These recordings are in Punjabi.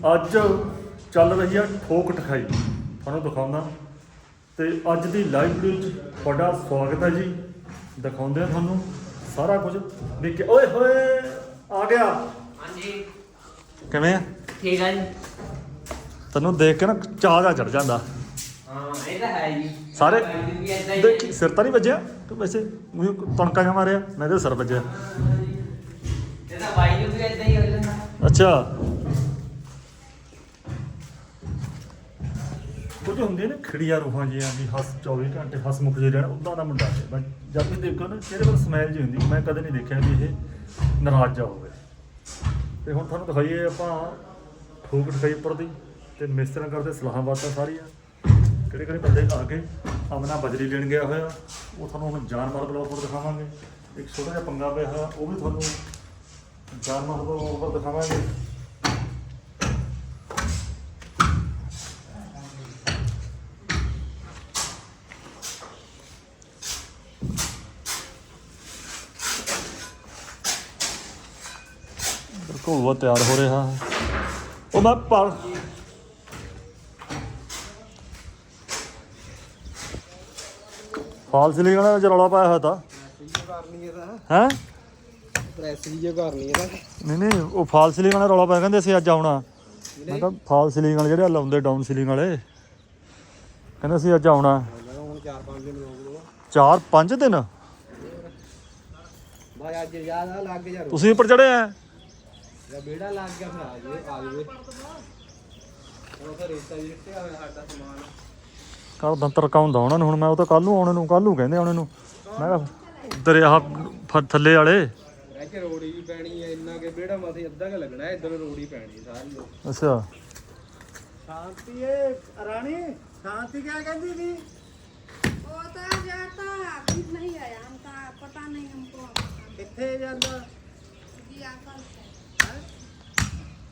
ਅੱਜ ਚੱਲ ਰਹੀ ਆ ਠੋਕ ਠਖਾਈ। ਤੁਹਾਨੂੰ ਦਿਖਾਉਂਦਾ। ਤੇ ਅੱਜ ਦੀ ਲਾਈਵ ਵੀਡੀਓ 'ਚ ਤੁਹਾਡਾ ਸਵਾਗਤ ਹੈ ਜੀ। ਦਿਖਾਉਂਦੇ ਆ ਤੁਹਾਨੂੰ ਸਾਰਾ ਕੁਝ। ਵੀ ਕਿ ਓਏ ਹੋਏ ਆ ਗਿਆ। ਹਾਂਜੀ। ਕਿਵੇਂ ਆ? ਠੀਕ ਹੈ ਜੀ। ਤੈਨੂੰ ਦੇਖ ਕੇ ਨਾ ਚਾਹ ਦਾ ਚੜ ਜਾਂਦਾ। ਹਾਂ ਇਹ ਤਾਂ ਹੈ ਜੀ। ਸਾਰੇ ਹੀ ਦੇਖ ਸਿਰ ਤਾਂ ਨਹੀਂ ਵੱਜਿਆ? ਕਿ ਵੈਸੇ ਮੈਨੂੰ ਤਣਕਾ ਜਿਹਾ ਮਾਰਿਆ ਮੈਂ ਤੇ ਸਿਰ ਵੱਜਿਆ। ਇਹ ਤਾਂ ਬਾਈ ਨੂੰ ਵੀ ਏਦਾਂ ਹੀ ਹੋ ਜਾਂਦਾ। ਅੱਛਾ। ਕੁਝ ਹੁੰਦੇ ਨੇ ਖਿੜੀਆਂ ਰੂਹਾਂ ਜਿਹੀਆਂ ਵੀ ਹੱਸ 24 ਘੰਟੇ ਹੱਸਮੁਖ ਜੇ ਰਹਿਣ ਉਦਾਂ ਦਾ ਮੁੰਡਾ ਹੈ ਮੈਂ ਜਦ ਵੀ ਦੇਖੋ ਨਾ, ਚਿਹਰੇ ਪਰ ਸਮੈਲ ਜੀ ਹੁੰਦੀ, ਮੈਂ ਕਦੇ ਨਹੀਂ ਦੇਖਿਆ ਵੀ ਇਹ ਨਾਰਾਜ਼ ਜਾ ਹੋਵੇ। ਤੇ ਹੁਣ ਤੁਹਾਨੂੰ ਦਿਖਾਈਏ ਆਪਾਂ ਠੋਕ ਠਕਾਈ ਉੱਪਰ ਦੀ, ਤੇ ਮਿਸਤਰਾਂ ਕਰਦੇ ਸਲਾਹਾਂ ਬਾਤਾਂ ਸਾਰੀਆਂ। ਕਿਹੜੇ ਕਿਹੜੇ ਬੰਦੇ ਆ ਗਏ, ਅਮਨਾ ਬਜਰੀ ਲੈਣ ਗਿਆ ਹੋਇਆ, ਉਹ ਤੁਹਾਨੂੰ ਹੁਣ ਜਾਨਮਾਰ ਬਲੌਗ ਉੱਪਰ ਦਿਖਾਵਾਂਗੇ। ਇੱਕ ਛੋਟਾ ਜਿਹਾ ਪੰਗਾ ਪਿਆ ਹੋਇਆ, ਉਹ ਵੀ ਤੁਹਾਨੂੰ ਜਾਨਵਰ ਬਲੌਗ ਉੱਪਰ ਦਿਖਾਵਾਂਗੇ। ਉਹ ਤਿਆਰ ਹੋ ਰਿਹਾ। ਹੈ ਉਹ ਮੈਂ ਪਰ ਫਾਲ ਸੀਲਿੰਗ ਵਾਲਾ ਚ ਰੌਲਾ ਪਾਇਆ ਹੋਇਆ ਤਾਂ। ਕਰਨੀ ਹੈ? ਪ੍ਰੈਸ ਜੀ ਜੇ ਕਰਨੀ ਇਹਦਾ ਨਹੀਂ ਨਹੀਂ ਉਹ ਫਾਲ ਸੀਲਿੰਗ ਵਾਲਾ ਰੌਲਾ ਪਾਇਆ ਕਹਿੰਦੇ ਅਸੀਂ ਅੱਜ ਆਉਣਾ। ਮੈਂ ਕਿਹਾ ਫਾਲ ਸੀਲਿੰਗ ਵਾਲੇ ਜਿਹੜੇ ਲਾਉਂਦੇ ਡਾਊਨ ਸੀਲਿੰਗ ਵਾਲੇ ਕਹਿੰਦੇ ਅਸੀਂ ਅੱਜ ਆਉਣਾ। ਹੁਣ 4-5 ਦਿਨ? ਰੋਕ ਲਓ 4 5 ਦਿਨ ਬਾਈ ਅੱਜ ਆ ਲੱਗ ਜਾ ਰੋ ਤੁਸੀਂ ਉੱਪਰ ਚੜੇ ਆ? ਜਾਂ ਬੇੜਾ ਲੱਗ ਗਿਆ ਫਿਰ ਆ ਜਾਵੇ ਆ ਜਾਵੇ ਉਹ ਤਾਂ ਰੇਤਾ ਵੀ ਸਿੱਟਿਆ ਹੋਇਆ ਸਾਡਾ ਸਮਾਨ। ਕੱਲ ਦੰਤਰ ਕਾਉਂਦਾ ਉਹਨਾਂ ਨੂੰ ਹੁਣ ਮੈਂ ਉਹ ਤਾਂ ਕੱਲ ਨੂੰ ਆਉਣ ਨੂੰ ਕੱਲ ਨੂੰ ਕਹਿੰਦੇ ਉਹਨਾਂ ਨੂੰ। ਮੈਂ ਕਿਹਾ ਦਰਿਆ ਫਰ ਥੱਲੇ ਵਾਲੇ। ਇੱਥੇ ਰੋੜੀ ਵੀ ਪੈਣੀ ਹੈ ਇੰਨਾ ਕਿ ਬੇੜਾ ਮਾਥੇ ਅੱਧਾ ਕ ਲੱਗਣਾ ਹੈ ਇਧਰ ਰੋੜੀ ਪੈਣੀ ਸਾਰੀ। ਅੱਛਾ। ਸ਼ਾਂਤੀ ਏ ਰਾਣੀ ਕਿਆ ਕਹਿੰਦੀ ਸੀ? ਉਹ ਤਾਂ ਜਾਂਦਾ ਅਭੀ ਨਹੀਂ ਆਇਆ ਹਮ ਤਾਂ ਪਤਾ ਨਹੀਂ ਹਮਕੋ ਕਿੱਥੇ ਜਾਂਦਾ? ਜੀ ਆਕਲ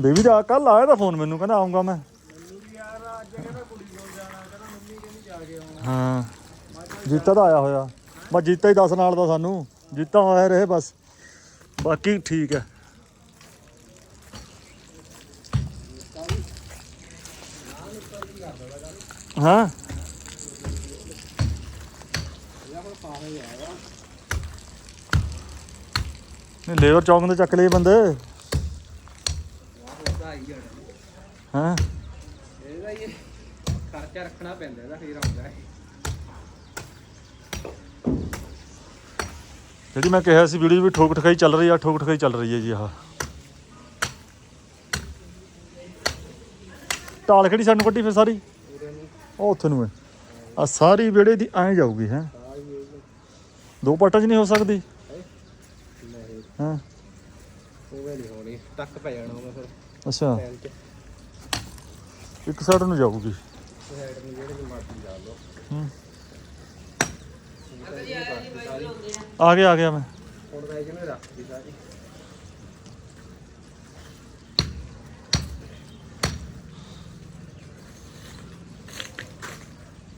ਬੇਬੀ ਦਾ ਕੱਲ ਆਇਆ ਤਾਂ ਫੋਨ ਮੈਨੂੰ, ਕਹਿੰਦਾ ਆਉਂਗਾ ਮੈਂ। ਹਾਂ, ਜੀਤਾ ਦਾ ਆਇਆ ਹੋਇਆ। ਬਸ ਜੀਤਾ ਹੀ ਦੱਸ ਨਾਲ ਦਾ ਸਾਨੂੰ। ਜੀਤਾ ਆਇਆ ਰਹੇ ਬਸ। ਬਾਕੀ ਠੀਕ ਹੈ। ਹਾਂ। ਨਹੀਂ, ਲੇਬਰ ਚੌਂਕ ਦੇ ਚੱਕ ਲਏ ਬੰਦੇ ਉਹਦਾ ਹੀ ਜਾਣਾ ਹਾਂ। ਇਹਦਾ ਹੀ ਖਰਚਾ ਰੱਖਣਾ ਪੈਂਦਾ ਇਹਦਾ ਫੇਰ ਆਉਂਦਾ ਹੈ ਜਿਹੜੀ ਮੈਂ ਕਿਹਾ ਸੀ ਵੀਡੀਓ ਵੀ ਠੋਕ ਠਕਾਈ ਚੱਲ ਰਹੀ ਆ ਠੋਕ ਠਕਾਈ ਚੱਲ ਰਹੀ ਹੈ ਜੀ ਆਹ। ਢਾਲ ਕਿਹੜੀ ਸਾਨੂੰ ਕੱਢੀ ਫਿਰ ਸਾਰੀ? ਉਹ ਉੱਥੇ ਨੂੰ ਆ ਸਾਰੀ ਵਿਹੜੇ ਦੀ ਐਂ ਜਾਊਗੀ ਹੈ। ਦੋ ਪਾਟਾਂ 'ਚ ਨਹੀਂ ਹੋ ਸਕਦੀ? ਹਾਂ। ਉਹ ਵੀ ਨਹੀਂ ਹੋਣੀ ਟੱਕ ਪੈ ਜਾਣਾ ਉਹਦਾ ਫਿਰ। ਅੱਛਾ। ਇੱਕ ਸਾਈਡ ਨੂੰ ਜਾਊਗੀ। ਸਾਈਡ ਨੂੰ ਜਿਹੜੇ ਵੀ ਮਰਜ਼ੀ ਲਾ ਲਓ ਹੂੰ। ਆ ਗਿਆ ਆ ਗਿਆ ਮੈਂ। ਹੁਣ ਮੈਂ ਇਹਨੂੰ ਰੱਖਦੀ ਸਾਰੀ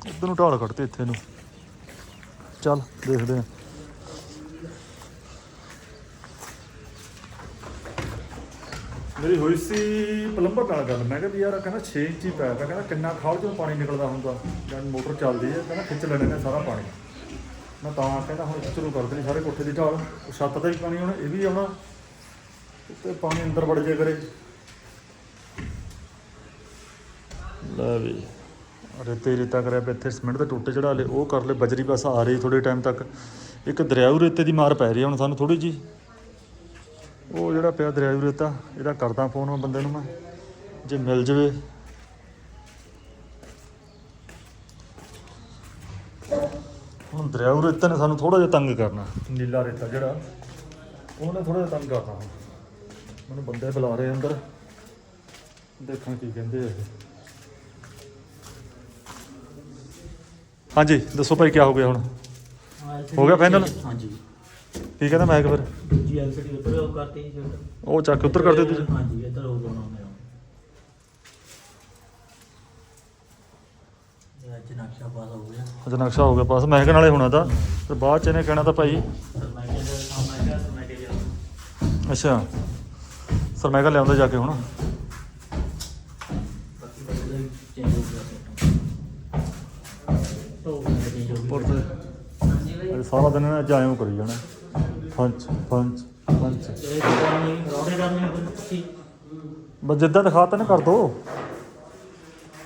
ਇੱਧਰ ਨੂੰ ਢਾਲ ਕੱਢਤੇ ਇੱਥੇ ਨੂੰ। ਚੱਲ, ਦੇਖਦੇ ਆ ਮੇਰੀ ਹੋਈ ਸੀ ਪਲੰਬਰ ਨਾਲ ਗੱਲ। ਮੈਂ ਕਿਹਾ ਵੀ ਯਾਰ ਕਹਿੰਦਾ 6 ਇੰਚੀ ਹੈ ਕਹਿੰਦਾ ਕਿੰਨਾ ਖਾਲ ਚੋਂ ਪਾਣੀ ਨਿਕਲਦਾ ਹੁੰਦਾ। ਜਦ ਮੋਟਰ ਚੱਲਦੀ ਹੈ ਕਹਿੰਦਾ ਖਿੱਚ ਲੈਣੇ ਨੇ ਸਾਰਾ ਪਾਣੀ। ਮੈਂ ਤਾਂ ਕਹਿੰਦਾ ਹੁਣ ਸ਼ੁਰੂ ਕਰ ਦੇਣੀ ਸਾਰੇ ਕੋਠੇ ਦੀ ਢਾਲ। ਛੱਤ ਤੇ ਵੀ ਪਾਣੀ ਆਉਣਾ ਇਹ ਵੀ ਆਉਣਾ। ਤੇ ਪਾਣੀ ਅੰਦਰ ਵੜ ਜੇ ਕਰੇ। ਲੈ ਵੀ। ਰੇਤੇ ਰੇਤਾ ਕਰਿਆ ਪਿਆ ਇੱਥੇ ਸਿਮੈਂਟ ਦੇ ਟੋਟੇ ਚੜਾ ਲਏ। ਉਹ ਕਰ ਲਏ ਬਜਰੀ ਬਸ ਆ ਰਹੀ ਥੋੜੇ ਟਾਈਮ ਤੱਕ। ਇੱਕ ਦਰਿਆਊ ਰੇਤੇ ਦੀ ਮਾਰ ਪੈ ਰਹੀ ਹੁਣ ਸਾਨੂੰ ਥੋੜੀ ਜੀ ਉਹ ਜਿਹੜਾ ਪਿਆ ਦਰਿਆਊ ਰੇਤਾ ਇਹਦਾ ਕਰਦਾ ਫੋਨ ਮੈਂ ਬੰਦੇ ਨੂੰ ਮੈਂ ਜੇ ਮਿਲ ਜਵੇ। ਹੁਣ ਦਰਿਆਊ ਰੇਤਾ ਨੇ ਸਾਨੂੰ ਥੋੜਾ ਜਿਹਾ ਤੰਗ ਕਰਨਾ। ਨੀਲਾ ਰੇਤਾ ਜਿਹੜਾ ਉਹਨੇ ਥੋੜਾ ਜਿਹਾ ਤੰਗ ਕਰਨਾ ਹੁਣ। ਮੈਨੂੰ ਬੰਦੇ ਬੁਲਾ ਰਹੇ ਅੰਦਰ। ਦੇਖਾਂ ਕੀ ਕਹਿੰਦੇ ਆ ਹਾਂਜੀ ਦੱਸੋ ਭਾਈ ਕੀ ਹੋ ਗਿਆ ਹੁਣ? ਹੋ ਗਿਆ final? ਹਾਂਜੀ। ਕੀ ਕਹਿੰਦਾ ਮੈਂ ਫਿਰ? ਦੂਜੀ ਐਲਸੀਡੀ ਉੱਪਰ ਉਹ ਕਰਤੀ ਜੀ ਉਹ ਚੱਕ ਕੇ ਉੱਤਰ ਕਰਦੇ ਤੁਸੀਂ ਹਾਂਜੀ ਇੱਧਰ ਹੋ ਗਿਆ ਨਾ ਇਹ ਅੱਜ ਨਕਸ਼ਾ ਪਾਸ ਹੋ ਗਿਆ। ਅੱਛਾ ਨਕਸ਼ਾ ਹੋ ਗਿਆ ਪਾਸ। ਮੈਂ ਕਿਹਾ ਨਾਲੇ ਹੋਣਾ ਤਾਂ ਤੇ ਬਾਅਦ ਚ ਇਹਨੇ ਕਹਿਣਾ ਤਾਂ ਭਾਈ। ਸਰ ਮੈਂ ਕਿਹਾ ਸਾਹਮਣੇ ਗਿਆ ਸਰ ਮੈਂ ਕਿਹਾ ਅੱਛਾ। ਸਰ ਮੈਂ ਕਿਹਾ ਲਿਆਉਂਦਾ ਜਾ ਕੇ ਹੁਣ। ਬਾਕੀ ਬਦਲ ਚੇਂਜ ਹੋ ਗਿਆ ਤੋਂ। ਚੇਂਜ ਹੋ ਪਰ ਗਿਆ ਤੇ ਹਾਂਜੀ ਬਾਈ। ਅੱਜ ਸਾਰਾ ਦਿਨ ਇਹਨੇ ਜਾਇਓ ਕਰੀ ਜਾਣਾ। ਪੰਚ ਪੰਚ ਪੰਚ ਇਹ ਕਰਨੀ ਰੋੜੇ ਕਰਨੀ ਬੰਦ ਬਸ ਜਿੱਦਾਂ ਦਿਖਾਤਾ ਨਾ ਕਰ ਦੋ।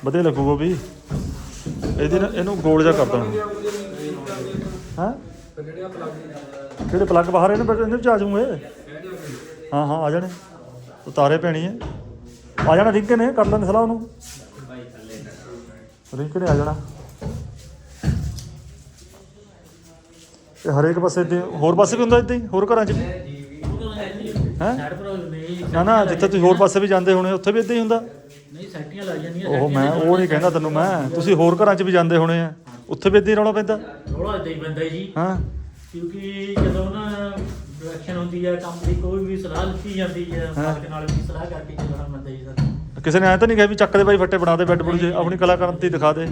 ਵਧੀਆ ਲੱਗੂਗਾ ਵੀ। ਇਹਦੇ ਨਾਲ ਇਹਨੂੰ ਗੋਲ ਜਿਹਾ ਕਰ ਦੇਣਾ। ਹਾਂ? ਕਿਹੜੇ ਪਲੱਗ ਬਾਹਰ ਇਹਨੇ? ਬੈਠੇ ਇਹਨੇ ਵਿੱਚ ਆ ਜੂਗੇ ਹਾਂ ਹਾਂ, ਆ ਜਾਣੇ। ਉਤਾਰੇ ਪੈਣੀ ਹੈ। ਆ ਜਾਣਾ, ਰਿੰਕ ਨੇ ਕਰ ਲੈਣ ਸਲਾਹ ਉਹਨੂੰ। ਰਿੰਕ ਨੇ ਆ ਜਾਣਾ। ਤੇ ਹਰੇਕ ਪਾਸੇ ਤੇ ਹੋਰ ਪਾਸੇ ਵੀ ਹੁੰਦਾ ਇਦਾਂ ਹੀ? ਹੋਰ ਘਰਾਂ 'ਚ ਵੀ? ਹੈਂ? ਨਾ ਨਾ ਜਿੱਥੇ ਤੁਸੀਂ ਹੋਰ ਪਾਸੇ ਵੀ ਜਾਂਦੇ ਹੋਣੇ ਉੱਥੇ ਵੀ ਇਦਾਂ ਹੀ ਹੁੰਦਾ? ਨਹੀਂ ਸੈਟੀਆਂ ਲੱਗ ਜਾਂਦੀਆਂ ਉਹ ਮੈਂ ਉਹ ਨਹੀਂ ਕਹਿੰਦਾ ਤੈਨੂੰ ਮੈਂ। ਤੁਸੀਂ ਹੋਰ ਘਰਾਂ 'ਚ ਵੀ ਜਾਂਦੇ ਹੋਣੇ ਆ। ਉੱਥੇ ਵੀ ਇਦਾਂ ਹੀ ਰੌਲਾ ਪੈਂਦਾ? ਰੋੜਾ ਇਦਾਂ ਹੀ ਪੈਂਦਾ ਜੀ। ਹਾਂ। ਕਿਉਂਕਿ ਜਦੋਂ ਨਾ ਡਾਇਰੈਕਸ਼ਨ ਹੁੰਦੀ ਹੈ ਕੰਮ ਦੀ ਕੋਈ ਵੀ ਸਲਾਹ ਲਿੱਤੀ ਜਾਂਦੀ ਹੈ। ਮਾਲਕ ਨਾਲ ਵੀ ਸਲਾਹ ਕਰਕੇ ਚੱਲਣਾ ਪੈਂਦਾ ਜੀ ਕਿਸੇ ਨੇ ਐ ਤਾਂ ਨਹੀਂ ਕਿਹਾ ਵੀ ਚੱਕ ਦੇ ਬਾਈ ਫੱਟੇ ਬਣਾ ਦੇ ਬੈੱਡ ਬੁੱਡ ਜੇ ਆਪਣੀ ਕਲਾਕਾਰਤੀ ਦਿਖਾ ਦੇ।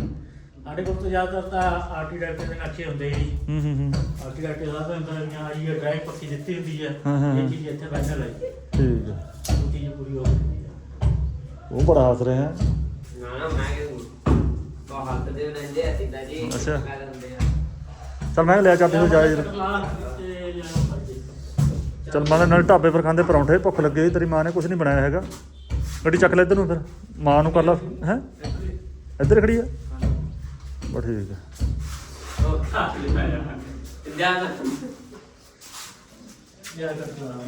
ਸਾਡੇ ਕੋਲ ਤਾਂ ਜ਼ਿਆਦਾਤਰ ਤਾਂ ਆਰਟੀ ਡਾਇਰੈਕਟਰ ਦੇ ਨਕਸ਼ੇ ਹੁੰਦੇ ਜੀ। ਹੂੰ ਹੂੰ ਹੂੰ। ਆਰਟੀ ਡਾਇਰੈਕਟਰ ਦਾ ਤਾਂ ਅੰਦਰ ਜਾਂ ਆਈ ਹੈ ਡਰਾਈਵ ਪੱਕੀ ਦਿੱਤੀ ਹੁੰਦੀ ਹੈ ਹਾਂ, ਹਾਂ। ਇਹ ਚੀਜ਼ ਇੱਥੇ ਫਾਈਨਲ ਹੈ ਜੀ। ਠੀਕ ਹੈ ਉਹ ਚੀਜ਼ ਪੂਰੀ ਹੋ ਗਈ ਹੈ ਉਹ ਬੜਾ ਹੱਸ ਰਿਹਾ। ਨਾ ਨਾ ਮੈਂ ਕਿ ਬਹੁਤ ਹੱਥ ਦੇ ਬਣਾਉਂਦੇ ਆ ਸਿੱਧਾ ਜੀ ਅੱਛਾ। ਮੈਂ ਦਿੰਦੇ ਆ। ਚੱਲ ਮੈਂ ਕਿਹਾ ਲਿਆ ਚਾਬੀ ਤੋਂ ਜਾਏ ਤੇ ਲਿਆਓ ਭਾਈ ਜੀ। ਚੱਲ ਮਾਂ ਨਾਲ ਢਾਬੇ ਪਰ ਖਾਂਦੇ ਪਰੌਂਠੇ ਭੁੱਖ ਲੱਗੀ ਹੋਈ, ਤੇਰੀ ਮਾਂ ਨੇ ਕੁਝ ਨਹੀਂ ਬਣਾਇਆ ਹੈਗਾ। ਗੱਡੀ ਚੱਕ ਲੈ ਇੱਧਰ ਨੂੰ ਫਿਰ। ਮਾਂ ਨੂੰ ਕਰ ਲਾ ਹੈ? ਇੱਧਰ ਖੜੀ ਆ। ਬਸ ਠੀਕ ਹੈ ਕਰ ਕੇ ਆਵਾਂ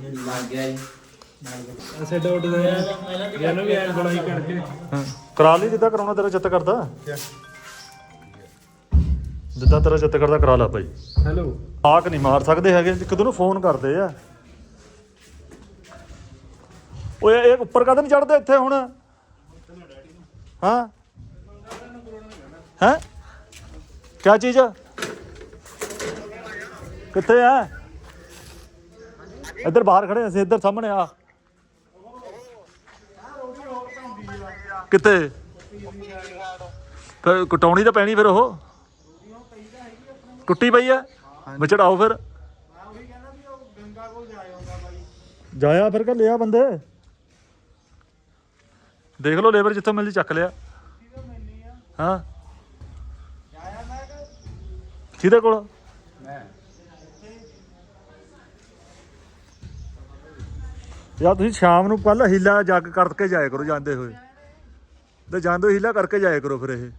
ਮੈਂ ਲੱਗ ਗਿਆ ਜੀ। ਐਸੇ ਡਾਊਟ ਦਾ। ਇਹਨੂੰ ਵੀ ਐਡ ਬਣਾਈ ਕਰਕੇ। ਹਾਂ। ਕਰਾ ਲਈ ਜਿੱਦਾਂ ਕਰਾਉਣਾ ਤੇਰਾ ਚਿੱਤ ਕਰਦਾ। ਜਿੱਦਾਂ ਤੇਰਾ ਚਿੱਤ ਕਰਦਾ ਕਰਾ ਲਾ ਭਾਈ। ਹੈਲੋ। ਆਕ ਨਹੀਂ ਮਾਰ ਸਕਦੇ ਹੈਗੇ। ਇੱਕ ਨੂੰ ਫੋਨ ਕਰਦੇ ਆ। ਓਏ ਇਹ ਉੱਪਰ ਕਦ ਨਹੀਂ ਚੜਦੇ ਇੱਥੇ ਹੁਣ? ਹਾਂ। ਹੈ? ਕਿਆ ਚੀਜ਼? ਕਿੱਥੇ ਆ ਇੱਧਰ ਬਾਹਰ ਖੜੇ ਅਸੀਂ ਇੱਧਰ ਸਾਹਮਣੇ ਆ। ਕਿੱਥੇ? ਫਿਰ ਕਟਾਉਣੀ ਤਾਂ ਪੈਣੀ ਫਿਰ ਉਹ। ਟੁੱਟੀ ਪਈ ਆ ਵਿਚੜਾਓ ਫਿਰ। ਜਾਇਆ ਫਿਰ ਕਿ ਲਿਆ ਬੰਦੇ? ਦੇਖ ਲਓ ਲੇਬਰ ਜਿੱਥੋਂ ਮਿਲਦੀ ਚੱਕ ਲਿਆ। ਹਾਂ। ਕਿਹਦੇ ਕੋਲ? ਯਾ ਤੁਸੀਂ ਸ਼ਾਮ ਨੂੰ ਪਹਿਲਾਂ ਹੀਲਾ ਜੱਗ ਕਰਕੇ ਜਾਇਆ ਕਰੋ ਜਾਂਦੇ ਹੋਏ। ਤੇ ਜਾਂਦੇ ਹੋਏ ਹੀਲਾ ਕਰਕੇ ਜਾਇਆ ਕਰੋ ਫਿਰ ਇਹ।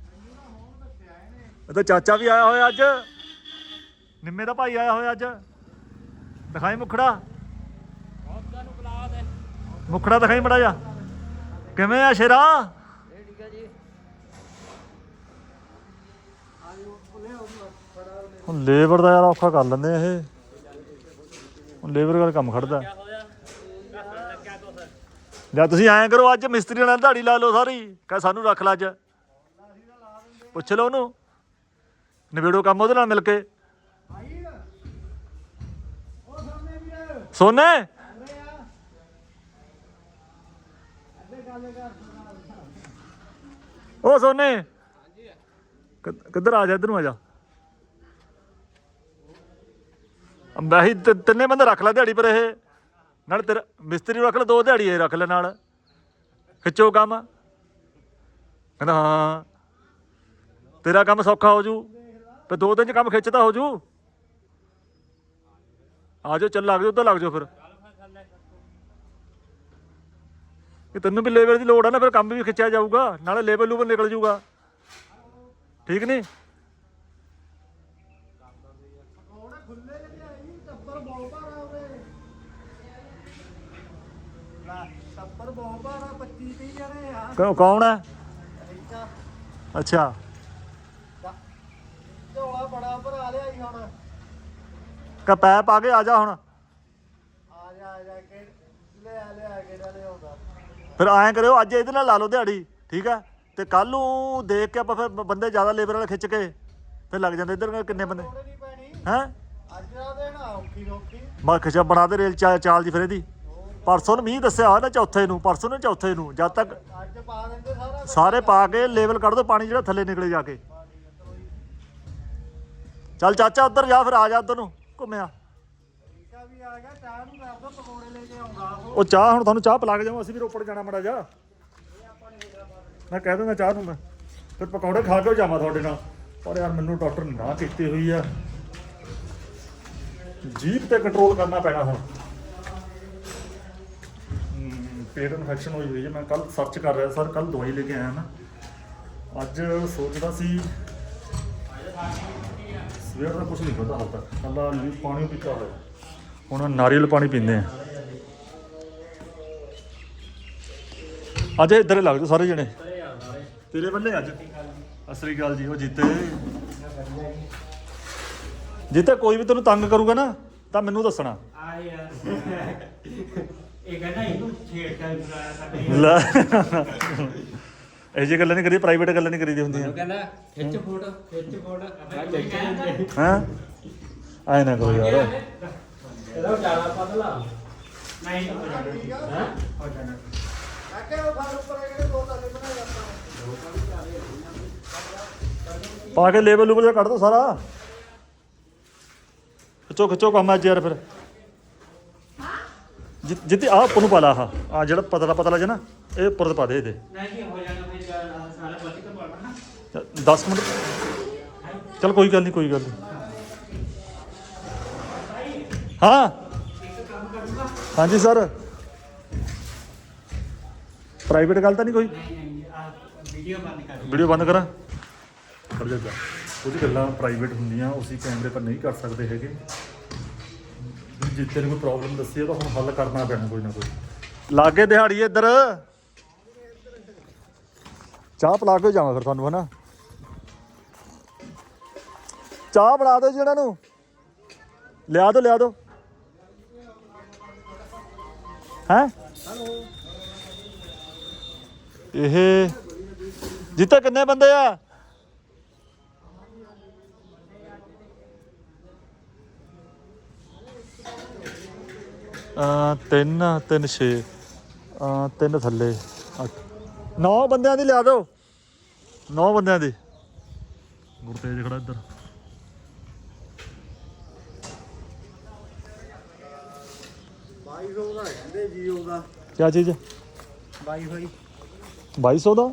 ਇਹ ਚਾਚਾ ਵੀ ਆਇਆ ਹੋਇਆ ਅੱਜ। ਨਿੰਮੇ ਦਾ ਭਾਈ ਆਇਆ ਹੋਇਆ ਅੱਜ। ਦਿਖਾਈ ਮੁਖੜਾ। ਮੁਖੜਾ ਦਿਖਾਈ ਮੜਾ ਜਾ ਕਿਵੇਂ ਆ ਸ਼ੇਰਾ? ਹੁਣ ਲੇਬਰ ਦਾ ਯਾਰ ਔਖਾ ਕਰ ਲੈਂਦੇ ਆ ਇਹ। ਹੁਣ ਲੇਬਰ ਦਾ ਕੰਮ ਖੜਦਾ। ਜਾਂ ਤੁਸੀਂ ਐਂ ਕਰੋ, ਅੱਜ ਮਿਸਤਰੀ ਨਾਲ ਦਿਹਾੜੀ ਲਾ ਲਓ ਸਾਰੀ। ਕਹ ਸਾਨੂੰ ਰੱਖ ਲੈ ਅੱਜ। ਪੁੱਛ ਲਓ ਉਹਨੂੰ। ਨਿਬੇੜੋ ਕੰਮ ਉਹਦੇ ਨਾਲ ਮਿਲ ਕੇ। ਸੋਨੇ? ਉਹ ਸੋਨੇ? ਕਿੱਧਰ ਆ ਜਾ, ਇੱਧਰ ਨੂੰ ਆ ਜਾ। ਅੰਬਾਹੀ ਤਿੰਨੇ ਬੰਦੇ ਰੱਖ ਲੈ ਦਿਹਾੜੀ ਪਰ ਇਹ। ਨਾਲ ਤੇਰਾ ਮਿਸਤਰੀ ਨੂੰ ਰੱਖ ਲੈ, ਦੋ ਦਿਹਾੜੀ ਇਹ ਰੱਖ ਲੈ ਨਾਲ। ਖਿੱਚੋ ਕੰਮ। ਕਹਿੰਦਾ, ਹਾਂ। ਤੇਰਾ ਕੰਮ ਸੌਖਾ ਹੋ ਜੂ। ਤੇ ਦੋ ਦਿਨ ਚ ਕੰਮ ਖਿੱਚਦਾ ਹੋ ਜੂ। ਆ ਜਾਓ, ਚੱਲ ਲੱਗ ਜਾਓ, ਉੱਧਰ ਲੱਗ ਜਾਓ ਫਿਰ। ਕਿ ਤੈਨੂੰ ਵੀ ਲੇਬਰ ਦੀ ਲੋੜ ਆ ਨਾ, ਫਿਰ ਕੰਮ ਵੀ ਖਿੱਚਿਆ ਜਾਊਗਾ। ਨਾਲੇ ਲੇਬਰ ਲੂਬਰ ਨਿਕਲ ਜੂਗਾ। ਠੀਕ ਨਹੀਂ ਟੱਪਰ ਬਹੁਤ ਭਾਰਾ 25 30 ਆ ਕੌਣ ਹੈ? ਅੱਛਾ। ਝੋਲਾ ਬੜਾ ਭਰਾ ਲਿਆ ਹੀ ਹੁਣ। ਕਹ ਪੈਪ ਆ ਕੇ ਆ ਜਾ ਹੁਣ। ਆ ਜਾ ਆ ਜਾ ਕੇ ਲੈ ਆ ਲਿਆ ਕੇ ਲੈ ਆਉਂਦਾ ਫਿਰ ਐਂ ਕਰਿਓ ਅੱਜ ਇਹਦੇ ਨਾਲ ਲਾ ਲਓ ਦਿਹਾੜੀ ਠੀਕ ਹੈ? ਤੇ ਕੱਲ ਨੂੰ ਦੇਖ ਕੇ ਆਪਾਂ ਫਿਰ ਬੰਦੇ ਜ਼ਿਆਦਾ ਲੇਬਰ ਵਾਲੇ ਖਿੱਚ ਕੇ ਫਿਰ ਲੱਗ ਜਾਂਦੇ। ਇੱਧਰ ਕਿੰਨੇ ਬੰਦੇ? ਹੈ ਅੱਜ ਦਾ ਆ ਔਖੀ ਰੋਖੀ ਮੈਂ ਖਿਚਾ ਬਣਾ ਦੇ ਰੇਲ ਚਾਲ ਜੀ ਫਿਰ ਇਹਦੀ। ਪਰਸੋਂ ਨੂੰ ਮੀਂਹ ਦੱਸਿਆ ਹੋਇਆ ਨਾ ਚੌਥੇ ਨੂੰ, ਪਰਸੋਂ ਨੂੰ ਚੌਥੇ ਨੂੰ, ਜਦ ਤੱਕ ਅੱਜ ਪਾ ਦਿੰਦੇ ਸਾਰਾ ਸਾਰੇ ਪਾ ਕੇ ਲੈਵਲ ਕੱਢ ਦੋ, ਪਾਣੀ ਜਿਹੜਾ ਥੱਲੇ ਨਿਕਲੇ ਜਾ ਕੇ। ਚੱਲ ਚਾਚਾ ਉੱਧਰ ਜਾ ਫਿਰ, ਆ ਜਾ ਉੱਧਰ ਨੂੰ, ਘੁੰਮਿਆ। ਟੀਕਾ ਵੀ ਆ ਗਿਆ ਚਾਹ ਨੂੰ ਕਰ ਦੋ ਪਕੌੜੇ ਲੈ ਕੇ ਆਉਂਦਾ ਉਹ ਉਹ ਚਾਹ ਹੁਣ ਤੁਹਾਨੂੰ ਚਾਹ ਪਿਲਾ ਕੇ ਜਾਵਾਂ ਅਸੀਂ ਵੀ ਰੋਪੜ ਜਾਣਾ ਮੜਾ ਜਾ ਮੈਂ ਕਹਿ ਦੂੰਗਾ ਚਾਹ ਨੂੰ ਮੈਂ। ਫਿਰ ਪਕੌੜੇ ਖਾ ਕੇ ਜਾਵਾਂ ਤੁਹਾਡੇ ਨਾਲ। ਪਰ ਯਾਰ ਮੈਨੂੰ ਡਾਕਟਰ ਨਾ ਕੀਤੀ ਹੋਈ ਆ। ਜੀਭ ਤੇ ਕੰਟਰੋਲ ਕਰਨਾ ਪੈਣਾ ਹੁਣ। ਪੇਟ ਇਨਫੈਕਸ਼ਨ ਹੋਈ ਹੋਈ ਹੈ। ਮੈਂ ਕੱਲ ਸਰਚ ਕਰ ਰਿਹਾ ਸਰ ਕੱਲ ਦਵਾਈ ਲੈ ਕੇ ਆਇਆ ਨਾ ਅੱਜ ਸੋਚਦਾ ਸੀ, ਸਵੇਰ ਦਾ ਕੁਝ ਨਹੀਂ ਖਾਧਾ ਹਾਲ ਤੱਕ। ਕੱਲਾ ਪਾਣੀ ਪੀਤਾ ਹੋਇਆ ਹੁਣ ਨਾਰੀਅਲ ਪਾਣੀ ਪੀਂਦੇ ਆ। ਅੱਜ ਇੱਧਰ ਲੱਗ ਜਾਓ ਸਾਰੇ ਜਣੇ। ਤੇਰੇ ਬੰਨੇ ਅੱਜ। ਅਸਰੀ ਗੱਲ ਜੀ, ਉਹ ਜਿੱਤੇ। ਜਿੱਤੇ, ਕੋਈ ਵੀ ਤੈਨੂੰ ਤੰਗ ਕਰੂਗਾ ਨਾ, ਤਾਂ ਮੈਨੂੰ ਦੱਸਣਾ। ਆ ਯਾਰ। ਇਹ ਕਹਿੰਦਾ ਇਹਨੂੰ ਛੇੜਦਾ ਬੁਲਾਇਆ ਸਾਡੇ ਲੈ। ਇਹ ਜੇ ਗੱਲਾਂ ਨਹੀਂ ਕਰੀ ਪ੍ਰਾਈਵੇਟ ਗੱਲਾਂ ਨਹੀਂ ਕਰੀਦੀ ਹੁੰਦੀਆਂ। ਕਹਿੰਦਾ ਖਿੱਚ ਫੋਟੋ ਖਿੱਚ ਫੋਟੋ। ਹਾਂ? ਆਏ ਨਾ ਕਰੋ ਯਾਰ। ਇਹਦਾ ਜ਼ਿਆਦਾ ਪਤਲਾ ਨਹੀਂ ਹੋ? ਜਾਣਾ ਹਾਂ ਹੋ ਜਾਣਾ ਆਕੇ ਉਹ ਫਾਰ ਉੱਪਰ ਕਿਹੜੇ ਦੋ ਤਾਲੇ ਬਣਾਏ ਆਪਾਂ। ਪਾ ਕੇ ਲੇਬਲ ਲੂਬਲ ਜਿਹਾ ਕੱਢ ਦੋ ਸਾਰਾ। ਖਿੱਚੋ ਖਿੱਚੋ ਕੰਮ ਅੱਜ ਯਾਰ ਫਿਰ। ਜਿ- ਜਿੱਤੇ ਆਹ ਉੱਪਰ ਨੂੰ ਪਾ ਲਾ ਆਹ ਆ ਜਿਹੜਾ ਪਤਲਾ ਪਤਲਾ ਜਿਹਾ ਨਾ, ਇਹ ਉੱਪਰ ਤੇ ਪਾ ਦੇ ਇਹਦੇ। ਨਹੀਂ ਹੋ ਜਾਣਾ ਫਿਰ ਸਾਰਾ ਬੱਚੇ ਤੋਂ ਪੜਨਾ ਨਾ 10 ਮਿੰਟ। ਚਲ ਕੋਈ ਗੱਲ ਨਹੀਂ ਕੋਈ ਗੱਲ ਨਹੀਂ ਹਾਂ। ਹਾਂਜੀ, ਸਰ। ਪ੍ਰਾਈਵੇਟ ਗੱਲ ਤਾਂ ਨਹੀਂ ਕੋਈ? ਨਹੀਂ ਨਹੀਂ ਆ ਵੀਡੀਓ ਬੰਦ ਕਰ। ਵੀਡੀਓ ਬੰਦ ਕਰਾਂ ਖੜ ਜਾ ਜਾ। ਕੁਝ ਗੱਲਾਂ ਪ੍ਰਾਈਵੇਟ ਹੁੰਦੀਆਂ, ਉਸੇ ਕੈਮਰੇ ਪਰ ਨਹੀਂ ਕਰ ਸਕਦੇ ਹੈਗੇ। ਵੀ ਜਿੱਤੇ ਕੋਈ ਪ੍ਰੋਬਲਮ ਦੱਸੀ ਹੈ ਤਾਂ ਹੁਣ ਹੱਲ ਕਰਨਾ ਪੈਣਾ ਕੋਈ ਨਾ ਕੋਈ। ਲਾਗੇ ਦਿਹਾੜੀ ਇੱਧਰ। ਚਾਹ ਪਿਲਾ ਕੇ ਜਾਵਾਂ ਫਿਰ ਤੁਹਾਨੂੰ, ਹਨਾ? ਚਾਹ ਬਣਾ ਦਿਓ ਜੀ ਇਹਨਾਂ ਨੂੰ। ਲਿਆ ਦਿਓ ਲਿਆ ਦਿਓ। ਹੈ? ਇਹ ਜਿੱਤੇ ਕਿੰਨੇ ਬੰਦੇ ਆ? ਤਿੰਨ ਤਿੰਨ ਛੇ ਆ ਤਿੰਨ ਥੱਲੇ ਨੌ ਬੰਦਿਆਂ ਦੀ ਲਿਆ ਦਿਓ। ਨੌ ਬੰਦਿਆਂ ਦੀ। ਗੁਰਤੇਜ ਖੜਾ ਇੱਧਰ। ਬਾਈ ਸੌ ਦਾ ਕਹਿੰਦੇ ਜੀਓ ਦਾ। ਕੀ ਚੀਜ਼? ਬਾਈ ਬਾਈ 2200 ਦਾ?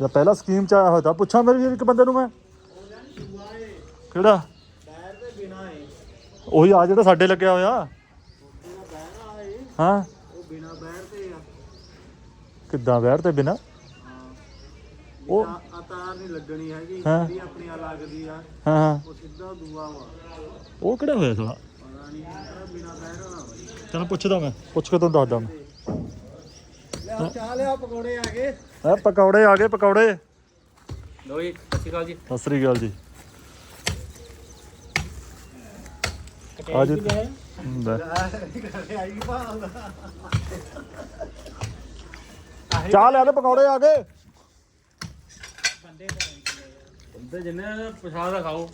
ਜਾਂ ਪਹਿਲਾ ਸਕੀਮ ਚ ਆਇਆ ਹੋਇਆ ਤਾਂ ਪੁੱਛਾਂ ਮੇਰੇ ਇੱਕ ਬੰਦੇ ਨੂੰ ਮੈਂ। ਕਿਹੜਾ? ਟਾਇਰ ਤੇ ਬਿਨਾ ਹੈ ਉਹੀ ਆ ਜਿਹੜਾ ਸਾਡੇ ਲੱਗਿਆ ਹੋਇਆ। ਹੈ? ਉਹ ਬਿਨਾ ਬਹਿਰ ਤੇ ਆ। ਕਿੱਦਾਂ ਵੈਰ ਤੇ ਬਿਨਾ? ਉਹ- ਆ ਤਾਰ ਨਹੀਂ ਲੱਗਣੀ ਹੈਗੀ ਹਾਂ। ਜਿਹੜੀ ਆਪਣੀ ਆ ਲੱਗਦੀ ਆ। ਹਾਂ ਹਾਂ। ਉਹ ਸਿੱਧਾ ਦੂਆ ਵਾ। ਉਹ ਕਿਹੜਾ ਹੋਇਆ ਸਾਲਾ ਪਤਾ ਨਹੀਂ ਕਿਹੜਾ ਬਿਨਾ ਬਹਿਰ ਹੋਣਾ ਬਾਈ ਤੈਨੂੰ ਪੁੱਛਦਾ ਮੈਂ ਪੁੱਛ ਕੇ ਤੁਹਾਨੂੰ ਦੱਸਦਾ ਮੈਂ। ਲਿਆ ਚਾਹ ਲਿਆ ਪਕੌੜੇ ਆ ਗਏ। ਇਹ ਪਕੌੜੇ ਆ ਗਏ ਪਕੌੜੇ। ਲੋ ਜੀ ਸਤਿ ਸ਼੍ਰੀ ਅਕਾਲ ਜੀ। ਸਤਿ ਸ੍ਰੀ ਅਕਾਲ ਜੀ। ਆ? ਲੈ। ਭਾਲ ਚਾਹ ਲਿਆ ਦੇ ਪਕੌੜੇ ਆ ਗਏ। ਤੇ ਜਿੰਨੇ ਪਛਾਣ ਦਾ ਖਾਓ।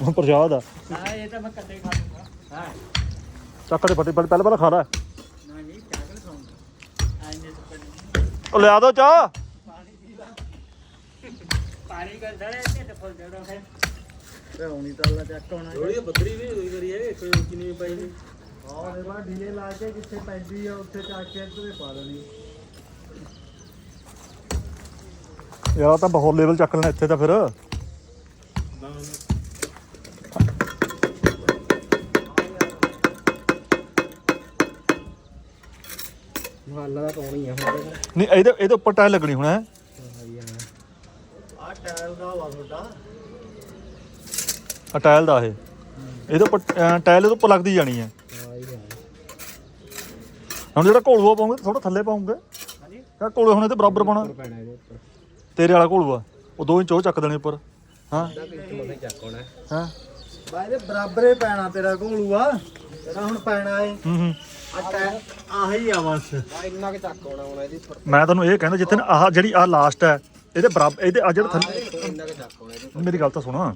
ਉਹ ਪ੍ਰਸ਼ਾਦ ਆ। ਹਾਂ ਇਹ ਤਾਂ ਮੈਂ ਕੱਟੇ ਖਾ ਲੂੰਗਾ। ਹਾਂ। ਚੱਕ ਦੇ ਫੱਟੀ ਪਹਿਲਾਂ ਪਹਿਲਾਂ ਖਾ ਲੈ ਨਾ ਜੀ ਚਾਹ ਕਰ ਖਾਉਂਗਾ ਆਇਨੇ ਤੋਂ ਉਹ ਲਿਆ ਦੋ ਚਾਹ। ਪਾਣੀ ਕਰ ਦੜੇ ਤੇ ਤੇ ਫੁੱਲ ਦੇਣਾ ਹੈ ਤੇ ਹੁਣੀ ਤਾਲਾ ਚੱਕ ਹੋਣਾ ਥੋੜੀ ਬੱਦਰੀ ਵੀ ਹੋਈ ਕਰੀ ਹੈ ਕੋਈ ਪਈ ਨਹੀਂ ਹਾਂ ਦੇ ਬਾਅਦ ਡੀਲੇ ਲਾ ਕੇ ਜਿੱਥੇ ਪੈਂਦੀ ਆ ਉੱਥੇ ਚੱਕ ਕੇ ਇੱਧਰ ਹੀ ਪਾ ਦੇਣੀ। ਯਾਰ ਤਾਂ ਬਹੁਤ ਲੈਵਲ ਚੱਕ ਲੈਣਾ ਇੱਥੇ ਤਾਂ ਫਿਰ। ਮਹੱਲਾ ਦਾ ਪਾਉਣੀ ਆ ਹੁਣ ਨਹੀਂ ਇਹਦੇ ਇਹਦੇ ਉੱਪਰ ਟਾਇਲ ਲੱਗਣੀ ਹੁਣ ਹੈ? ਆ ਟਾਇਲ ਦਾ ਵਾ ਤੁਹਾਡਾ। ਆ ਟਾਇਲ ਦਾ ਇਹ। ਇਹਦੇ ਉੱਪਰ ਅਹ, ਟਾਇਲ ਇਹਦੇ ਉੱਪਰ ਲੱਗਦੀ ਜਾਣੀ ਹੈ ਹੁਣ ਜਿਹੜਾ ਘੋਲੂਆ ਪਾਉਂਗੇ ਥੋੜਾ ਥੱਲੇ ਪਾਉਂਗੇ। ਹਾਂਜੀ। ਕਿਆ ਘੋਲੇ ਹੁਣ ਇਹਦੇ ਬਰਾਬਰ ਪਾਉਣਾ? ਪੈਣਾ ਇਹਦੇ ਉੱਪਰ। ਤੇਰੇ ਵਾਲਾ ਘੋਲੂਆ। ਉਹ ਦੋ ਇੰਚ ਉਹ ਚੱਕ ਦੇਣੇ ਉੱਪਰ। ਹਾਂ। ਦਾ ਵਿੱਚ ਮੋਨੇ ਚੱਕ ਹੋਣਾ। ਹਾਂ। ਬਾਈ ਦੇ ਬਰਾਬਰੇ ਪੈਣਾ ਤੇਰਾ ਘੋਲੂਆ। ਤੇਰਾ ਹੁਣ ਪੈਣਾ ਏ। ਹੂੰ ਹੂੰ। ਆ ਟਾਇਲ ਆਹੀ ਆ ਬਸ। ਆ ਇੰਨਾ ਕਿ ਚੱਕ ਹੋਣਾ ਹੁਣ ਇਹਦੀ ਉੱਪਰ। ਮੈਂ ਤੁਹਾਨੂੰ ਇਹ ਕਹਿੰਦਾ ਜਿੱਥੇ ਨਾ ਆਹ ਜਿਹੜੀ ਆਹ ਲਾਸਟ ਹੈ ਇਹਦੇ ਬਰਾਬਰ ਇਹਦੇ ਆ ਜਿਹੜਾ ਥੱਲੇ ਇੰਨਾ ਕੁ ਚੱਕ ਹੋਣਾ ਇਹਦੇ ਮੇਰੀ ਗੱਲ ਤਾਂ ਸੁਣਾ।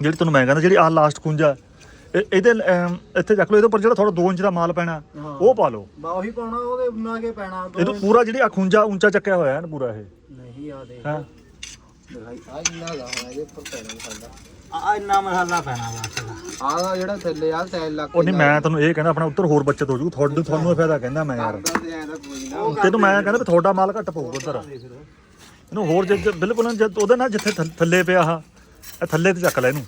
ਜਿਹੜੀ ਤੈਨੂੰ ਮੈਂ ਕਹਿੰਦਾ ਜਿਹੜੀ ਆਹ ਲਾਸਟ ਖੁੰਜਾ ਇਹ- ਇਹਦੇ ਅਮ, ਇੱਥੇ ਚੱਕ ਲਓ ਇਹਦੇ ਉੱਪਰ ਜਿਹੜਾ ਥੋੜਾ 2 ਇੰਚ ਦਾ ਮਾਲ ਪੈਣਾ ਹਾਂ। ਉਹ ਪਾ ਲਓ। ਬਾ ਉਹੀ ਪਾਉਣਾ ਉਹਦੇ ਉਨਾ ਕੇ ਪੈਣਾ। ਦੋ ਇਹਨੂੰ ਪੂਰਾ ਜਿਹੜੀ ਆ ਖੁੰਜਾ ਉੱਚਾ ਚੱਕਿਆ ਹੋਇਆ ਹੈ ਨਾ ਪੂਰਾ ਇਹ। ਨਹੀਂ ਆ ਦੇ ਹਾਂ। ਦਿਖਾਈ। ਆ ਇੰਨਾ ਲਾ ਹੋਣਾ ਇਹਦੇ ਉੱਪਰ ਪੈਣਾ ਸਾਡਾ। ਆ ਇੰਨਾ ਮਸਾਲਾ ਪੈਣਾ ਬਸ ਆਹ ਜਿਹੜਾ ਥੱਲੇ ਆ ਤੈਲ ਲੱਗ ਉਹ ਨਹੀਂ ਮੈਂ ਤੈਨੂੰ ਇਹ ਕਹਿੰਦਾ ਆਪਣਾ ਉੱਤਰ ਹੋਰ ਬੱਚਤ ਹੋ ਜੂ। ਤੁਹਾਨੂੰ ਤੁਹਾਨੂੰ ਇਹ ਫਾਇਦਾ ਕਹਿੰਦਾ ਮੈਂ ਯਾਰ। ਕਰਦਾ ਤੇ ਐਂ ਤਾਂ ਕੋਈ ਨਾ। ਤੈਨੂੰ ਮੈਂ ਕਹਿੰਦਾ ਵੀ ਤੁਹਾਡਾ ਮਾਲ ਘੱਟ ਪਊਗਾ ਉੱਧਰ। ਇਹਨੂੰ ਹੋਰ ਜੇ ਜੇ ਬਿਲਕੁਲ ਜਦ ਉਹਦੇ ਨਾਲ ਜਿੱਥੇ ਥੱਲ- ਥੱਲੇ ਪਿਆ ਆ ਇਹ ਥੱਲੇ ਤੇ ਚੱਕ ਲੈ ਇਹਨੂੰ।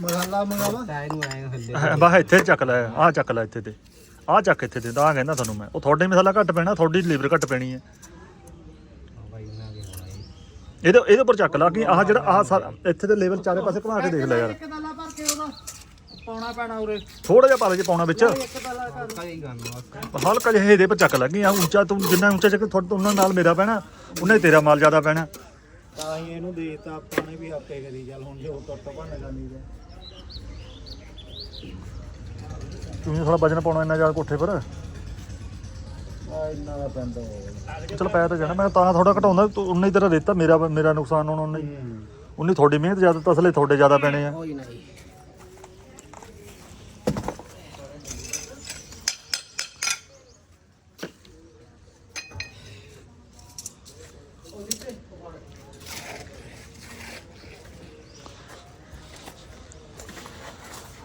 ਮਸਾਲਾ ਮੰਗਾਵਾ? ਥੱਲੇ ਇਹ ਬਾਹ ਇੱਥੇ ਚੱਕ ਲੈ ਆਹ ਚੱਕ ਲੈ ਇੱਥੇ ਤੇ। ਆਹ ਚੱਕ ਇੱਥੇ ਤੇ ਤਾਂ ਕਹਿੰਦਾ ਤੁਹਾਨੂੰ ਮੈਂ। ਉਹ ਤੁਹਾਡੇ ਮਸਾਲਾ ਘੱਟ ਪੈਣਾ ਤੁਹਾਡੀ ਲੀਵਰ ਘੱਟ ਪੈਣੀ ਹੈ। ਇਹਦੇ ਇਹਦੇ ਉੱਪਰ ਚੱਕ ਲਾ ਕਿ ਆਹ ਜਿਹੜਾ ਆਹ ਸਾਰਾ- ਇੱਥੇ ਦੇ ਲੈਵਲ ਚਾਰੇ ਪਾਸੇ ਘੁਮਾ ਕੇ ਦੇਖ ਲੈ ਯਾਰ। ਇੱਕ ਦਾਲਾ ਭਰ ਕੇ ਉਹਦਾ ਪਾਉਣਾ ਪੈਣਾ ਉਰੇ। ਥੋੜਾ ਜਿਹਾ ਪਾ ਲੈ ਜੇ ਪਾਉਣਾ ਵਿੱਚ। ਇੱਕ ਦਾਲਾ ਕਰ। ਗੱਲ ਹਲਕਾ ਜਿਹਾ। ਇਹਦੇ ਪਰ ਚੱਕ ਲੱਗੀ ਆ ਉੱਚਾ ਤੂੰ ਜਿੰਨਾ ਉੱਚਾ ਚੱਕ ਤੁਹਾਡੇ ਉਹਨਾਂ ਨਾਲ ਮੇਰਾ ਪੈਣਾ ਉਹਨੇ ਤੇਰਾ ਮਾਲ ਜ਼ਿਆਦਾ ਪੈਣਾ। ਤਾਂ ਹੀ ਇਹਨੂੰ ਦੇਤਾ ਆਪਾਂ ਨੇ ਵੀ ਆਪੇ ਕਰੀ ਚੱਲ ਹੁਣ ਜੋ ਟੁੱਟ ਭੰਨ ਕਰਨੀ ਤੇ ਤੂੰ ਥੋੜਾ ਵਜਨ ਪਾਉਣਾ ਇੰਨਾ ਜ਼ਿਆਦਾ ਕੋਠੇ ਪਰ? ਆ ਇੰਨਾ ਦਾ ਪੈਂਦਾ ਚਲ ਪੈ ਤਾਂ ਜਾਣਾ ਮੈਂ ਤਾਂ ਥੋੜਾ ਘਟਾਉਂਦਾ ਤੂੰ ਉਨਾ ਹੀ ਤੇਰਾ ਦਿੱਤਾ ਮੇਰਾ ਮੇਰਾ ਨੁਕਸਾਨ ਹੋਣਾ ਉਨਾ ਹੀ। ਉਨੀ ਤੁਹਾਡੀ ਮਿਹਨਤ ਜ਼ਿਆਦਾ ਤਸਲੇ ਤੁਹਾਡੇ ਜ਼ਿਆਦਾ ਪੈਣੇ ਆ। ਕੋਈ ਨਹੀਂ।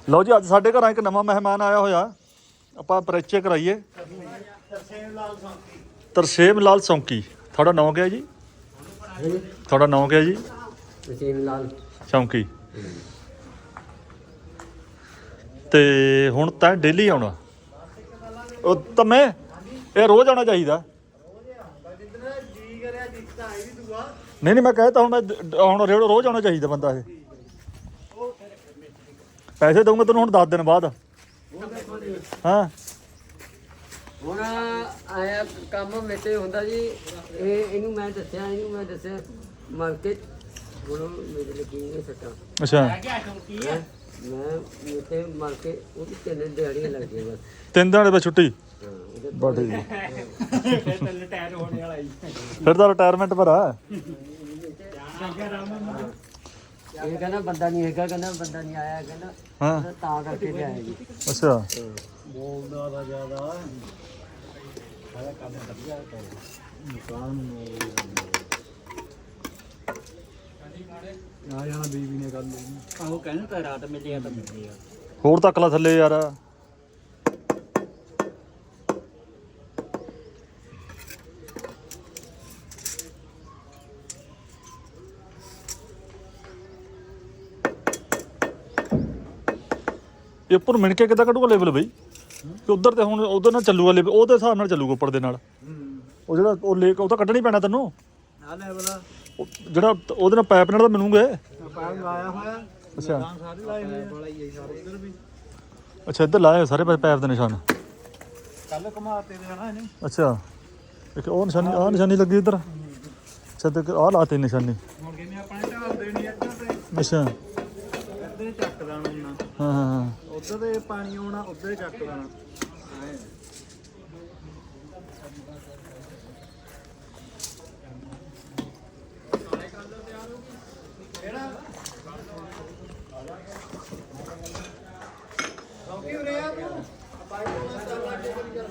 ਲਓ ਜੀ ਅੱਜ ਸਾਡੇ ਘਰਾਂ ਇੱਕ ਨਵਾਂ ਮਹਿਮਾਨ ਆਇਆ ਹੋਇਆ। ਆਪਾਂ ਪਰਿਚੈ ਕਰਾਈਏ। ਤਰਸੇਮ ਲਾਲ ਸੌਂਕੀ। ਤੁਹਾਡਾ ਨਾਮ ਕਿਆ ਜੀ? ਤੁਹਾਡਾ ਨਾਮ ਕਿਆ ਜੀ? ਤਸੀਮ ਲਾਲ। ਚੌਂਕੀ ਤੇ ਹੁਣ ਤਾਂ ਡੇਲੀ ਆਉਣਾ। ਉਹ ਤਮੇ ਇਹ ਰੋਜ਼ ਆਉਣਾ ਚਾਹੀਦਾ। ਨਹੀਂ ਨਹੀਂ ਮੈਂ ਕਹਿਤਾ ਹੁਣ ਮੈਂ ਹੁਣ ਰੋਜ਼ ਆਉਣਾ ਚਾਹੀਦਾ ਬੰਦਾ ਇਹ। ਪੈਸੇ ਦਊਂਗਾ ਤੈਨੂੰ ਹੁਣ 10 ਦਿਨ ਬਾਅਦ। ਹਾਂ। ਹੁਣ ਆਇਆ ਕੰਮ ਮੇਤੇ ਹੁੰਦਾ ਜੀ ਇਹ ਇਹਨੂੰ ਮੈਂ ਦੱਸਿਆ ਇਹਨੂੰ ਮੈਂ ਦੱਸਿਆ ਮਾਰਕੀਟ ਹੁਣ ਮੇਰੇ ਲਈ ਕੀ ਨਹੀਂ ਸੱਟਾ। ਅੱਛਾ। ਹੈਂ? ਮੈਂ ਮੇਤੇ ਮਾਰ ਕੇ ਉਹਦੀ ਤਿੰਨ ਦਿਹਾੜੀਆਂ ਲੱਗ ਗਈਆਂ ਬਸ। ਤਿੰਨ ਦਿਨ ਬਾਅਦ ਛੁੱਟੀ। ਹਾਂ, ਉਹਦੇ ਬਾ ਠੀਕ। ਹੈ। ਫਿਰ ਟਾਇਰ ਹੋਣੇ ਵਾਲਾ ਜੀ ਫਿਰ ਤਾਂ ਰਿਟਾਇਰਮੈਂਟ ਪਰ ਆ ਇਹ ਕਹਿੰਦਾ ਬੰਦਾ ਨਹੀਂ ਹੈਗਾ ਕਹਿੰਦਾ ਬੰਦਾ ਨਹੀਂ ਆਇਆ ਕਹਿੰਦਾ ਹਾਂ। ਕਹਿੰਦਾ ਤਾਂ ਕਰਕੇ ਤੇ ਆਇਆ ਜੀ। ਅੱਛਾ। ਬੋਲਦਾ ਦਾ ਜ਼ਿਆਦਾ। ਸਾਰਾ ਕੰਮ ਵਧੀਆ ਕਰ ਇਨਸਾਨ ਨੂੰ ਆ ਜਾਣਾ ਬੀਬੀ ਨੇ ਕਰ ਲਈ ਆਹੋ ਕਹਿੰਦਾ ਤਾਂ ਰਾਤ ਮਿਲਿਆ ਤਾਂ ਮਿਲਿਆ ਹੋਰ ਤੱਕ ਲਾ ਥੱਲੇ ਯਾਰ। ਇਹ ਉੱਪਰ ਮਿਣ ਕੇ ਕਿੱਦਾਂ ਕੱਢੂਗਾ ਲੈਵਲ ਬਈ? ਕਿ ਉਧਰ ਤੇ ਹੁਣ ਉਧਰ ਨਾਲ ਚੱਲੂਗਾ ਲੈਵਲ ਉਹਦੇ ਹਿਸਾਬ ਨਾਲ ਚੱਲੂਗਾ ਉੱਪਰ ਦੇ ਨਾਲ। ਉਹ ਜਿਹੜਾ ਉਹ ਲੇਕ ਉਹ ਤਾਂ ਕੱਢਣੀ ਪੈਣਾ ਤੈਨੂੰ। ਆ। ਲੈਵਲ ਉਹ ਜਿਹੜਾ ਉਹਦੇ ਨਾਲ ਪਾਈਪ ਨਾਲ ਤਾਂ ਮਿਣੂਗੇ ਪਾਇਪ ਲਾਇਆ ਹੋਇਆ। ਅੱਛਾ। ਸਾਰੇ ਲਾਏ ਹੋਏ ਬੜਾ ਹੀ ਹੈ ਸਾਰੇ। ਉਧਰ ਵੀ। ਅੱਛਾ ਇੱਧਰ ਲਾਏ ਸਾਰੇ ਪਾਸੇ ਪਾਈਪ ਦੇ ਨਿਸ਼ਾਨ। ਕੱਲ ਘਮਾਤੇ ਦੇ ਹਨਾ ਇਹਨੇ। ਅੱਛਾ। ਇੱਕ ਉਹ ਨਿਸ਼ਾਨੀ ਆਹ ਨਿਸ਼ਾਨੀ ਲੱਗੀ ਇੱਧਰ। ਅੱਛਾ ਤੇ ਆਹ ਲਾਤੀ ਨਿਸ਼ਾਨੀ। ਹੁਣ ਕਿਵੇਂ ਆਪਾਂ ਨੇ ਢਾਲ ਦੇਣੀ ਇੱਧਰ ਤੇ। ਅੱਛਾ ਇੱਧਰ ਚੱਕ ਦੇਣਾ ਉਹਨਾਂ ਹਾਂ ਹਾਂ ਹਾਂ ਉਧਰ ਦੇ ਪਾਣੀ ਆਉਣਾ, ਉਧਰ ਚੱਕ ਦੇਣਾ ਐਂ। ਕਿਉਂਕਿ ਉਰੇ ਆ ਤੂੰ ਬਾਈਕ ਨਾਲ ਚੱਲ ਲਾ ਕੇ ਕਰੀ ਚੱਲ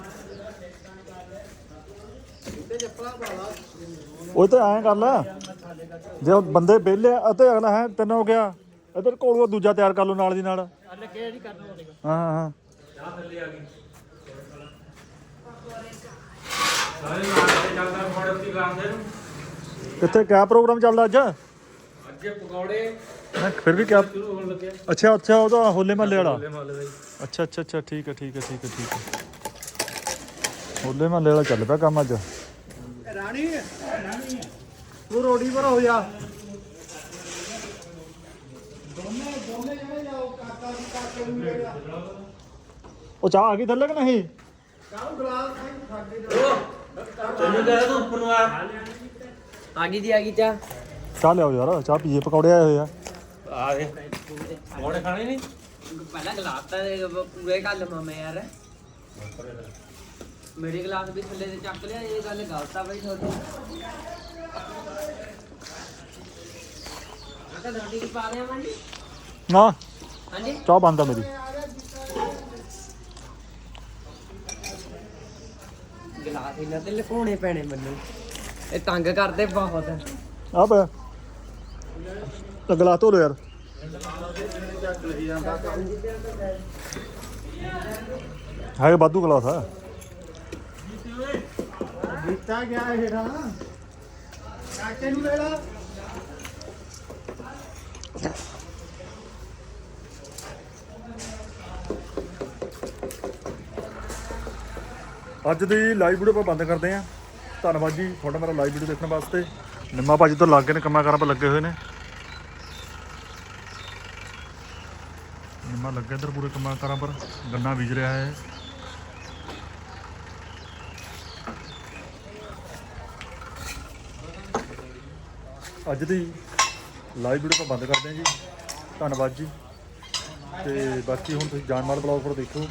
ਇੱਥੇ ਚੱਪਲਾਂ ਪਾ ਉਹ ਤਾਂ ਐਂ ਕਰ ਲੈ ਜੇ ਹੁਣ ਬੰਦੇ ਵਿਹਲੇ ਆ ਅਤੇ ਅਗਲਾ ਹੈ, ਤਿੰਨ ਹੋ ਗਿਆ ਇੱਧਰ ਕੋਲੋਂ ਦੂਜਾ ਤਿਆਰ ਕਰ ਲਓ ਨਾਲ ਦੀ ਨਾਲ। ਲੱਗੇ ਕਰਨਾ ਹਾਂ ਹਾਂ ਹਾਂ। ਸਾਰੇ ਕਿੱਥੇ ਕਿਆ ਪ੍ਰੋਗਰਾਮ ਚੱਲਦਾ ਅੱਜ? ਅੱਗੇ ਪਕੌੜੇ। ਮੈਂ ਫਿਰ ਵੀ ਕਿਆ? ਸ਼ੁਰੂ ਹੋਣ ਲੱਗੇ ਅੱਛਾ ਅੱਛਾ ਉਹਦਾ ਹੋਲੇ ਮਹੱਲੇ ਵਾਲਾ। ਹੋਲੇ ਮਹੱਲੇ ਦਾ ਜੀ ਅੱਛਾ ਅੱਛਾ ਅੱਛਾ ਠੀਕ ਹੈ ਠੀਕ ਹੈ ਠੀਕ ਹੈ ਠੀਕ ਹੈ। ਹੋਲੇ ਮਹੱਲੇ ਵਾਲਾ ਚੱਲ ਪਿਆ ਕੰਮ ਅੱਜ। ਰਾਣੀ ਰਾਣੀ। ਤੂੰ ਰੋੜੀ ਪਰ ਹੋ ਜਾ ਦੋਨੇ ਦੋਨੇ ਜਣੇ ਜਾਓ ਕਾਕਾ ਦੀ ਕਾਕੇ ਨੂੰ ਲੈ ਜਾ ਉਹ ਚਾਹ ਆ ਗਈ ਥੱਲੇ ਕਿ ਨਹੀਂ? ਕਾਹ ਗਲਾਸ ਨਹੀਂ ਸਾਡੇ ਤੈਨੂੰ ਕਹਿ ਤੂੰ ਉੱਪਰ ਨੂੰ ਆ। ਆ ਗਈ ਦੀ ਆ ਗਈ ਚਾ ਚਾਹ ਲਿਆਓ ਯਾਰ ਚਾਹ ਪੀਏ ਪਕੌੜੇ ਆਏ ਹੋਏ ਆ। ਆ ਦੇ ਪਕੌੜੇ ਖਾਣੇ ਨਹੀਂ? ਪਹਿਲਾਂ ਗਲਾਸ ਤਾਂ ਪੂਰੇ ਗੱਲ ਮਾਮੇ ਯਾਰ। ਮੇਰੇ ਗਲਾਸ ਵੀ ਥੱਲੇ ਤੇ ਚੱਕ ਲਿਆ ਇਹ ਗੱਲ ਗਲਤ ਆ ਬਈ ਤੁਹਾਡੀ। ਅੰਕਲ ਰੋਟੀ ਕੀ ਪਾ ਰਿਹਾ ਮਾਂ ਜੀ? ਨਾ। ਹਾਂਜੀ? ਚਾਹ ਬੰਦ ਆ ਮੇਰੀ। ਗਲਾਸ ਇਹਨਾਂ ਤੇ ਲਕਾਉਣੇ ਪੈਣੇ ਮੈਨੂੰ। ਇਹ ਤੰਗ ਕਰਦੇ ਬਹੁਤ। ਆ ਪਿਆ। ਅਗਲਾ ਧੋ ਲੋ ਯਾਰ। ਹੈ ਬਾਦੂ ਗਲਾਸ ਆ। ਦਿੱਤਾ ਗਿਆ ਹੈਰਾ ਕਾਕੇ ਨੂੰ ਲੈ। ਅੱਜ ਦੀ ਲਾਈਵ ਵੀਡੀਓ ਆਪਾਂ ਬੰਦ ਕਰਦੇ ਆਂ ਧੰਨਵਾਦ ਜੀ, ਤੁਹਾਡਾ ਮੇਰਾ ਲਾਈਵ ਵੀਡੀਓ ਦੇਖਣ ਵਾਸਤੇ। ਨਿੰਮਾ ਭਾਜੀ ਤੋਂ ਲੱਗ ਨੇ ਕੰਮਾਂ ਕਾਰਾਂ ਪਰ ਲੱਗੇ ਹੋਏ ਨੇ। ਨਿੰਮਾ ਲੱਗੇ ਇੱਧਰ ਪੂਰੇ ਕੰਮਾਂ ਕਾਰਾਂ ਪਰ, ਗੰਨਾ ਬੀਜ ਰਿਹਾ ਹੈ। ਅੱਜ ਦੀ ਲਾਈਵ ਵੀਡੀਓ ਆਪਾਂ ਬੰਦ ਕਰਦੇ ਆਂ ਜੀ। ਧੰਨਵਾਦ ਜੀ। ਤੇ ਬਾਕੀ ਹੁਣ ਤੁਸੀਂ ਜਾਨਮਾਲ ਬਲੌਗ ਪਰ ਦੇਖੋ।